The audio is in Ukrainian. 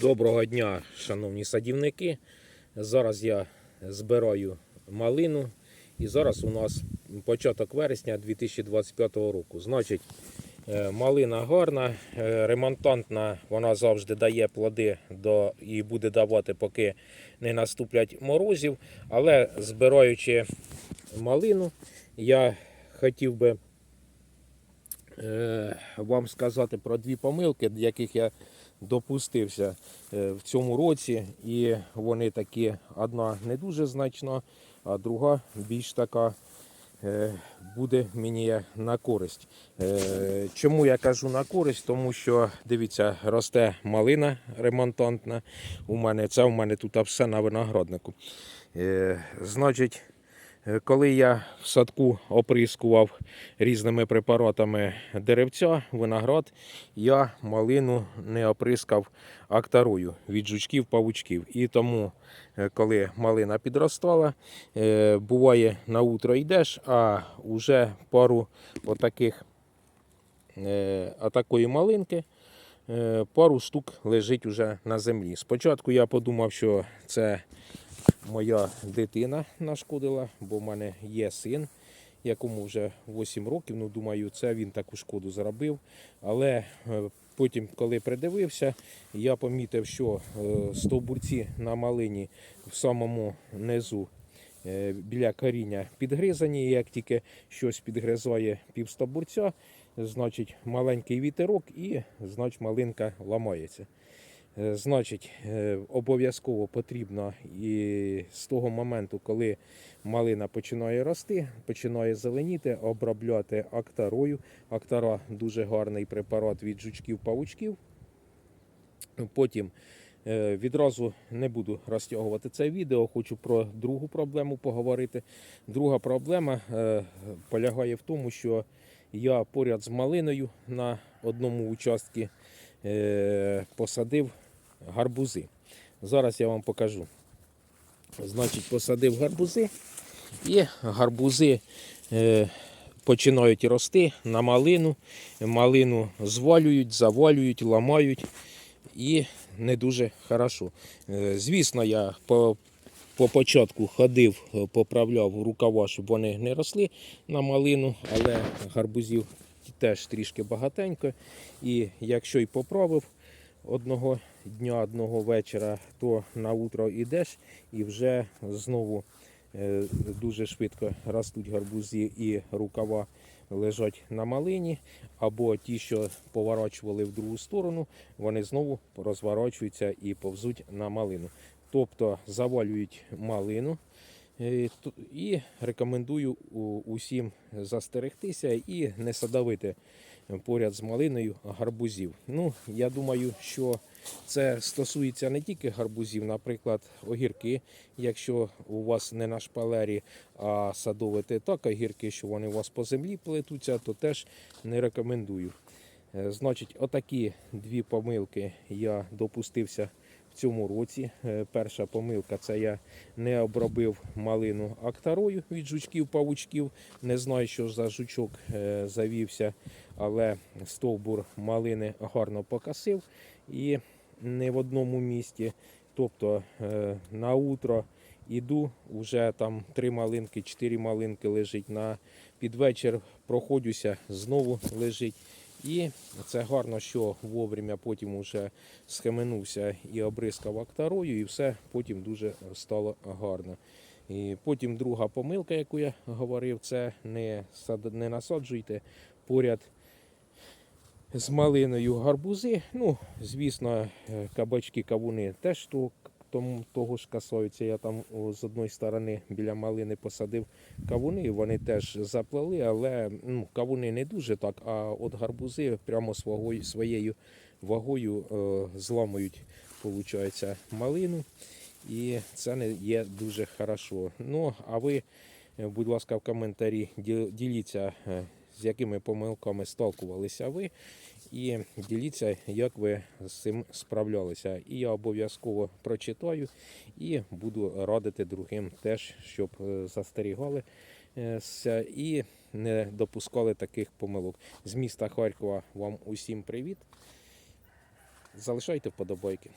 Доброго дня, шановні садівники. Зараз я збираю малину. І зараз у нас початок вересня 2025 року. Значить, е, малина гарна, е, ремонтантна, вона завжди дає плоди до, і буде давати, поки не наступлять морозів. Але збираючи малину, я хотів би е, вам сказати про дві помилки, яких я допустився е, в цьому році. І вони такі: одна не дуже значна, а друга більш така. е, Буде мені на користь. Е, Чому я кажу на користь? Тому що дивіться, росте малина ремонтантна. У мене це у мене тут все на винограднику. Значить, Коли я в садку оприскував різними препаратами деревця, виноград, я малину не оприскав актарою від жучків павучків. І тому, е, коли малина підростала, е, буває на утро йдеш, а вже пару отаких е, отакої малинки. е, Пару штук лежить уже на землі. Спочатку я подумав, що це моя дитина нашкодила, бо в мене є син, якому вже 8 років. Ну, думаю, це він таку шкоду зробив. Але е, потім, коли придивився, я помітив, що е, стовбурці на малині в самому низу. е, Біля коріння підгризані, як тільки щось підгризає півстовбурця, значить маленький вітерок і значить малинка ламається. Е, Значить, е, обов'язково потрібно і з того моменту, коли малина починає рости, починає зеленіти, обробляти актарою. Актара дуже гарний препарат від жучків-павучків. Потім е, відразу не буду розтягувати це відео, хочу про другу проблему поговорити. Друга проблема полягає в тому, що я поряд з малиною на одному участку посадив гарбузи. Зараз я вам покажу. Значить, посадив гарбузи і гарбузи е, починають рости на малину. Малину звалюють, завалюють, ламають і не дуже хорошо. Е, звісно, я по, по початку ходив, е, поправляв рукава, щоб вони не росли на малину, але гарбузів теж трішки багатенько. І якщо й поправив одного дня, одного вечора, то на утро йдеш і вже знову е, дуже швидко ростуть гарбузи і рукава лежать на малині, або ті, що поворачували в другу сторону, вони знову розворачуються і повзуть на малину. Тобто завалюють малину. Е, І рекомендую усім застерегтися і не садовити поряд з малиною гарбузів. Ну, я думаю, що це стосується не тільки гарбузів, наприклад, огірки. Якщо у вас не на шпалері, а садовите так огірки, що вони у вас по землі плетуться, то теж не рекомендую. Е, Значить, отакі дві помилки я допустився в цьому році. Е, Перша помилка це я не обробив малину актарою від жучків-павучків. Не знаю, що за жучок е, завівся, але стовбур малини гарно покосив і не в одному місці. Тобто е, на утро іду, вже там три малинки, чотири малинки лежить. На підвечір проходжуся, знову лежить. І це гарно, що вовремя потім вже схаменувся і обрискав актарою, і все потім дуже стало гарно. І потім друга помилка, яку я говорив, це не, не насаджуйте поряд з малиною гарбузи. Ну, звісно, е, кабачки, кавуни теж то, тому, того ж касаються. Я там з одної сторони біля малини посадив кавуни, вони теж заплели, але ну, кавуни не дуже так, а от гарбузи прямо свого, своєю вагою е, зламують, виходить, малину. І це не є дуже хорошо. Ну, а ви, е, будь ласка, в коментарі діліться, е, з якими помилками сталкувалися ви. І діліться, як ви з цим справлялися. І я обов'язково прочитаю і буду радити другим теж, щоб е, застерігали е, і не допускали таких помилок. З міста Харкова вам усім привіт. Залишайте вподобайки.